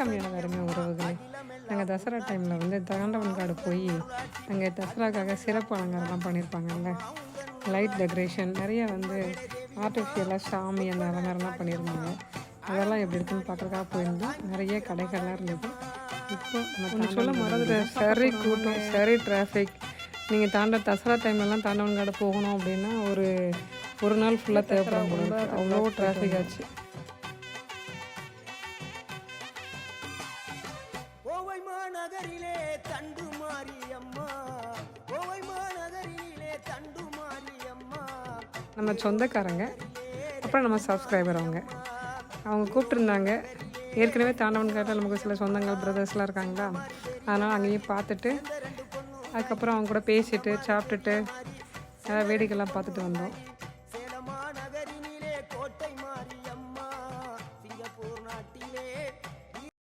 கம்மியான வேறுமே உறவுகளே. நாங்கள் தசரா டைமில் வந்து தாண்டவன் காடு போய் அங்கே தசராக்காக சிறப்பு அலங்காரம்லாம் பண்ணியிருப்பாங்கல்ல லைட் டெக்கரேஷன் நிறைய வந்து ஆர்டிஃபிஷியலாக சாமி அந்த அலங்காரம்லாம் பண்ணியிருந்தாங்க அதெல்லாம் எப்படி இருக்குன்னு பார்க்குறதுக்காக போயிருந்தோம். நிறைய கடைகள்லாம் இருந்தது. இப்போ நான் சொல்ல மறந்துட்டேன். சரி கூட்டம் சரி டிராஃபிக் நீங்கள் தாண்ட தசரா டைம்லலாம் தாண்டவன் காடு போகணும் அப்படின்னா ஒரு ஒரு நாள் ஃபுல்லாக தேவைப்படும். அவ்வளோ டிராஃபிக் ஆச்சு. மாநகரிலே தண்டு மாரியம்மா. கோவை மாநகரிலே தண்டு மாரியம்மா. நம்ம சொந்தக்காரங்க. அப்புறம் நம்ம சப்ஸ்கிரைபர் அவங்க. அவங்க கூப்பிட்டுருந்தாங்க. ஏற்கனவே தாண்டவன் தாண்டவன்காட்டில் நமக்கு சில சொந்தங்கள் பிரதர்ஸ்லாம் இருக்காங்களா? அதனால் அங்கேயும் பார்த்துட்டு அதுக்கப்புறம் அவங்க கூட பேசிட்டு சாப்பிட்டுட்டு நல்லா வேடிக்கைலாம் பார்த்துட்டு வந்தோம். கோட்டை மாரியம்மா. சிங்கப்பூர் நாட்டில்